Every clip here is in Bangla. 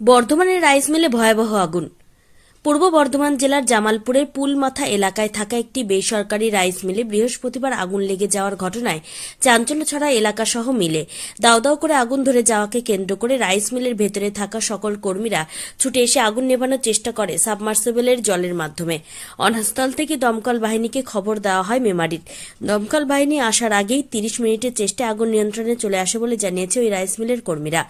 বর্ধমানের রাইস মিলে ভয়াবহ আগুন। পূর্ব বর্ধমান জেলার জামালপুরের পুলমাথা এলাকায় থাকা একটি বেসরকারি রাইস মিলে বৃহস্পতিবার আগুন লেগে যাওয়ার ঘটনায় চাঞ্চল্য ছড়া এলাকাসহ মিলে। দাউ দাউ করে আগুন ধরে যাওয়াকে কেন্দ্র করে রাইস মিলের ভেতরে থাকা সকল কর্মীরা ছুটে এসে আগুন নেভানোর চেষ্টা করে সাবমার্সিবলের জলের মাধ্যমে। অনাস্থল থেকে দমকল বাহিনীকে খবর দেওয়া হয় মেমারির। দমকল বাহিনী আসার আগেই তিরিশ মিনিটের চেষ্টায় আগুন নিয়ন্ত্রণে চলে আসে বলে জানিয়েছে ওই রাইস মিলের কর্মীরা।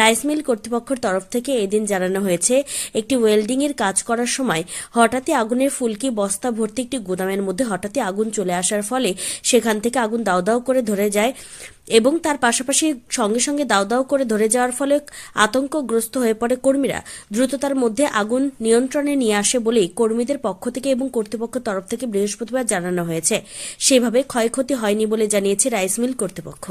রাইস মিল কর্তৃপক্ষের তরফ থেকে এদিন জানানো হয়েছে, একটি ওয়েল্ডিং এর কাজ করার সময় হঠাৎই আগুনের ফুলকি বস্তা ভর্তি একটি গুদামের মধ্যে হঠাৎই আগুন চলে আসার ফলে সেখান থেকে আগুন দাউ দাউ করে ধরে যায় এবং তার পাশাপাশি সঙ্গে সঙ্গে দাউ দাউ করে ধরে যাওয়ার ফলে আতঙ্কগ্রস্ত হয়ে পড়ে কর্মীরা। দ্রুততার মধ্যে আগুন নিয়ন্ত্রণে নিয়ে আসে বলেই কর্মীদের পক্ষ থেকে এবং কর্তৃপক্ষের তরফ থেকে বৃহস্পতিবার জানানো হয়েছে। সেভাবে ক্ষয়ক্ষতি হয়নি বলে জানিয়েছে রাইস মিল কর্তৃপক্ষ।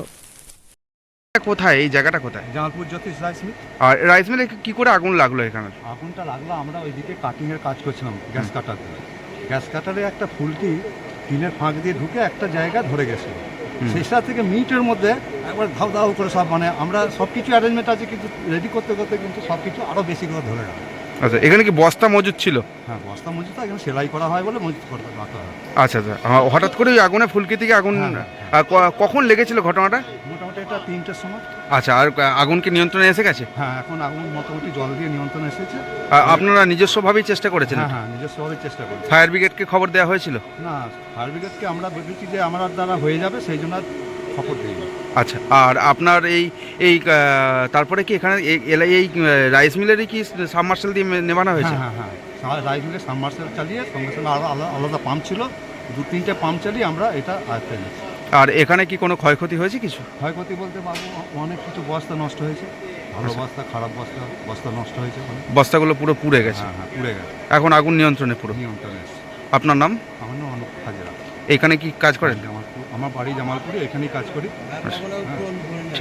কোথায়? এই জায়গাটা কোথায়? জামালপুর জ্যোতিষ রাইস মিল আর রাইস মিলে কি করে আগুন লাগল এখানে? আগুনটা লাগল আমরা ওইদিকে কাটিংয়ের কাজ করছিলাম গ্যাস কাটার গ্যাস কাটারে একটা ফুলকি টিনের ফাঁক দিয়ে ঢুকে একটা জায়গা ধরে গেছে। সেটা থেকে মিনিটের মধ্যে একবার ধাও ধাও করে সব মানে আমরা সব কিছু অ্যারেঞ্জমেন্ট আছে কিন্তু রেডি করতে করতে কিন্তু সব কিছু আরও বেশি করে ধরে গেল আচ্ছা এখানে কি বস্তা মজুদ ছিল? হ্যাঁ বস্তা মজুত এখানে সেলাই করা হয় বলে রাখা হয়। আচ্ছা আচ্ছা হঠাৎ করে ওই আগুনে ফুলকি থেকে আগুন হ্যাঁ, হ্যাঁ, কখন লেগেছিল ঘটনাটা? মোটামুটি এটা তিনটের সময়। আচ্ছা আর আগুন কি নিয়ন্ত্রণে এসে গেছে? হ্যাঁ এখন আগুন মোটামুটি জল দিয়ে নিয়ন্ত্রণ এসেছে। আপনারা নিজস্বভাবেই চেষ্টা করেছেন? হ্যাঁ হ্যাঁ নিজস্বভাবে চেষ্টা করি ফায়ার ব্রিগেডকে খবর দেওয়া হয়েছিল? না ফায়ার ব্রিগেডকে আমরা ভেবেছি যে আমার দ্বারা হয়ে যাবে সেই জন্য খবর দিই। আচ্ছা আর আপনার এই এই তারপরে কি এখানে এই রাইস মিলেরই কি সাবমার্শাল দিয়ে নেভানো হয়েছে? হ্যাঁ হ্যাঁ হ্যাঁ রাইস মিলে সাবমার্সেল চালিয়ে সঙ্গে সঙ্গে আরও আলাদা পাম্প ছিল। দু তিনটে পাম্প চালিয়ে আমরা এটা আয়ত্তে নিচ্ছি আর এখানে কি কোনো ক্ষয়ক্ষতি হয়েছে কিছু? ক্ষয়ক্ষতি বলতে বাবু অনেক কিছু বস্তা নষ্ট হয়েছে। ভালো আচ্ছা। বস্তা খারাপ বস্তা বস্তা নষ্ট হয়েছে বস্তাগুলো পুরো পুড়ে গেছে? হ্যাঁ হ্যাঁ পুড়ে গেছে। এখন আগুন নিয়ন্ত্রণে পুরো? নিয়ন্ত্রণে আপনার নাম? আমার নাম অনুপ হাজরা। এখানে কি কাজ করেন? জামালপুর আমার বাড়ি জামালপুরে এখানেই কাজ করি আচ্ছা। হ্যাঁ।